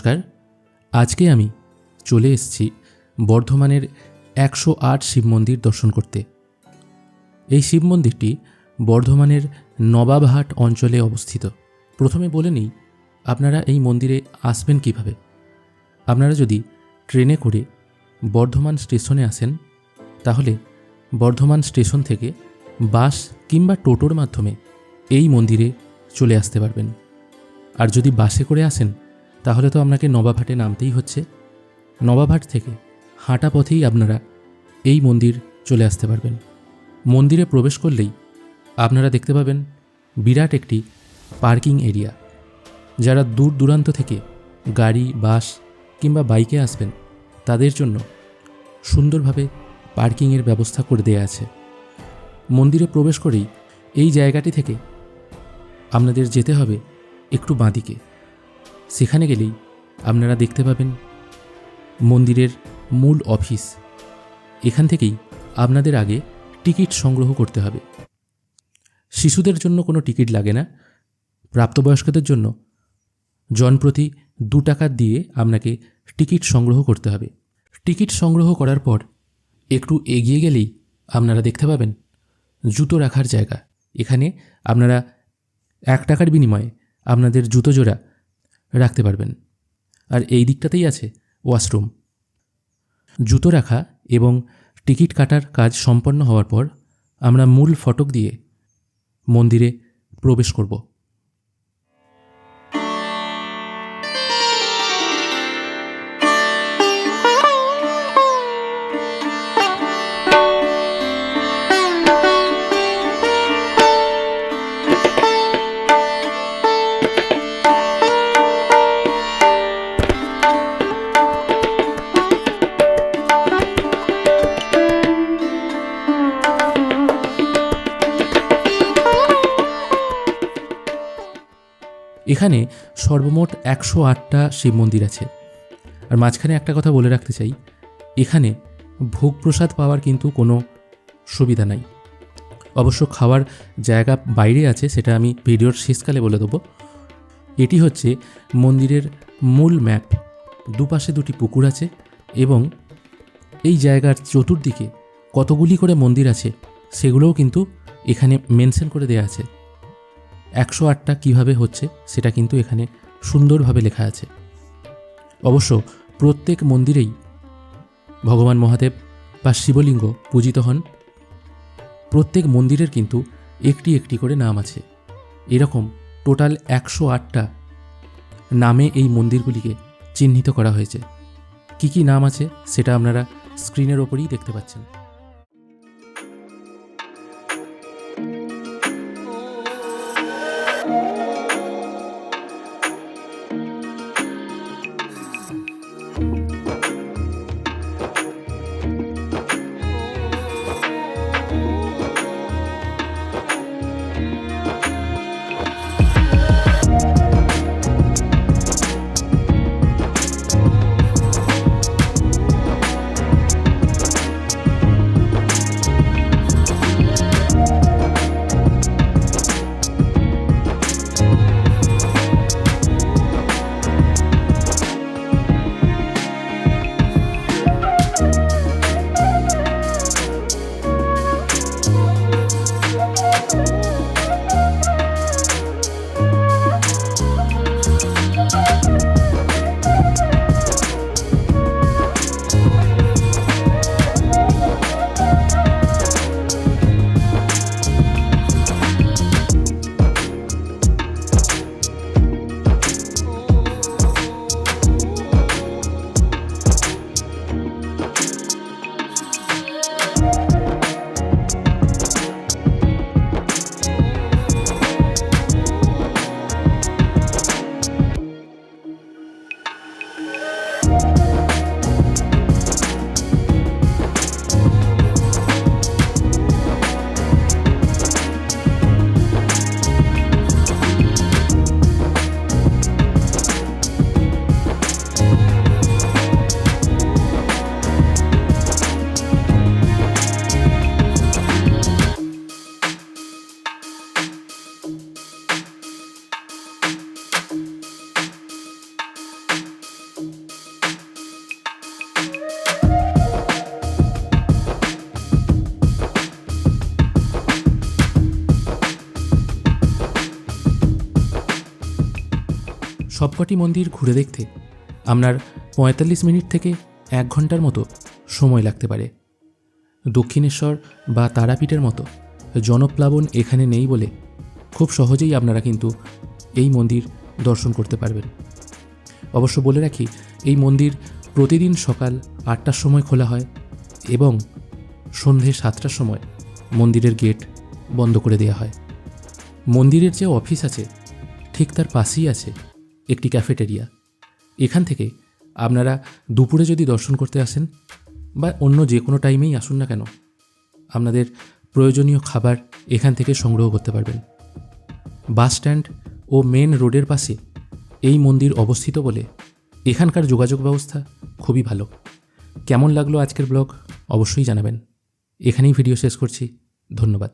নমস্কার। আজকে আমি চলে এসেছি বর্ধমানের একশো আট শিব মন্দির দর্শন করতে। এই শিব মন্দিরটি বর্ধমানের নবাবহাট অঞ্চলে অবস্থিত। প্রথমে বলে নিই, আপনারা এই মন্দিরে আসবেন কীভাবে? আপনারা যদি ট্রেনে করে বর্ধমান স্টেশনে আসেন, তাহলে বর্ধমান স্টেশন থেকে বাস কিংবা টোটোর মাধ্যমে এই মন্দিরে চলে আসতে পারবেন। আর যদি বাসে করে আসেন তাহলে তো আপনাকে নবাবহাটে নামতেই হচ্ছে। নবাবহাট থেকে হাঁটা পথেই আপনারা এই মন্দির চলে আসতে পারবেন। মন্দিরে প্রবেশ করলেই আপনারা দেখতে পাবেন বিরাট একটি পার্কিং এরিয়া। যারা দূর দূরান্ত থেকে গাড়ি, বাস কিংবা বাইকে আসবেন, তাদের জন্য সুন্দরভাবে পার্কিংয়ের ব্যবস্থা করে দেওয়া আছে। মন্দিরে প্রবেশ করেই এই জায়গাটি থেকে আপনাদের যেতে হবে একটু বাঁদিকে। সেখানে গেলেই আপনারা দেখতে পাবেন মন্দিরের মূল অফিস। এখান থেকেই আপনাদের আগে টিকিট সংগ্রহ করতে হবে। শিশুদের জন্য কোনো টিকিট লাগে না। প্রাপ্তবয়স্কদের জন্য জনপ্রতি দু টাকা দিয়ে আপনাকে টিকিট সংগ্রহ করতে হবে। টিকিট সংগ্রহ করার পর একটু এগিয়ে গেলেই আপনারা দেখতে পাবেন জুতো রাখার জায়গা। এখানে আপনারা এক টাকার বিনিময়ে আপনাদের জুতো জোড়া রাখতে পারবেন। আর এই দিকটাতেই আছে ওয়াশরুম। জুতো রাখা এবং টিকিট কাটার কাজ সম্পন্ন হওয়ার পর আমরা মূল ফটক দিয়ে মন্দিরে প্রবেশ করব। এখানে সর্বমোট একশো আটটা শিব মন্দির আছে। আর মাঝখানে একটা কথা বলে রাখতে চাই, এখানে ভোগ প্রসাদ পাওয়ার কিন্তু কোনো সুবিধা নাই। অবশ্য খাওয়ার জায়গা বাইরে আছে, সেটা আমি ভিডিওর শেষকালে বলে দেবো। এটি হচ্ছে মন্দিরের মূল ম্যাপ। দুপাশে দুটি পুকুর আছে এবং এই জায়গার চতুর্দিকে কতগুলি করে মন্দির আছে, সেগুলোও কিন্তু এখানে মেনশন করে দেওয়া আছে। একশো আটটা কীভাবে হচ্ছে সেটা কিন্তু এখানে সুন্দরভাবে লেখা আছে। অবশ্য প্রত্যেক মন্দিরেই ভগবান মহাদেব বা শিবলিঙ্গ পূজিত হন। প্রত্যেক মন্দিরের কিন্তু একটি একটি করে নাম আছে। এরকম টোটাল একশো আটটা নামে এই মন্দিরগুলিকে চিহ্নিত করা হয়েছে। কি কি নাম আছে সেটা আপনারা স্ক্রিনের ওপরেই দেখতে পাচ্ছেন। সবকটি মন্দির ঘুরে দেখতে আপনার পঁয়তাল্লিশ মিনিট থেকে এক ঘণ্টার মতো সময় লাগতে পারে। দক্ষিণেশ্বর বা তারাপীঠের মতো জনপ্লাবন এখানে নেই বলে খুব সহজেই আপনারা কিন্তু এই মন্দির দর্শন করতে পারবেন। অবশ্য বলে রাখি, এই মন্দির প্রতিদিন সকাল আটটার সময় খোলা হয় এবং সন্ধে সাতটার সময় মন্দিরের গেট বন্ধ করে দেওয়া হয়। মন্দিরের যে অফিস আছে, ঠিক তার পাশেই আছে একটি ক্যাফেটেরিয়া। এখান থেকে আপনারা দুপুরে যদি দর্শন করতে আসেন বা অন্য যে কোনো টাইমেই আসুন না কেন, আপনাদের প্রয়োজনীয় খাবার এখান থেকে সংগ্রহ করতে পারবেন। বাস স্ট্যান্ড ও মেন রোডের পাশে এই মন্দির অবস্থিত বলে এখানকার যোগাযোগ ব্যবস্থা খুবই ভালো। কেমন লাগল আজকের ব্লগ? অবশ্যই জানাবেন। এখানেই ভিডিও শেষ করছি। ধন্যবাদ।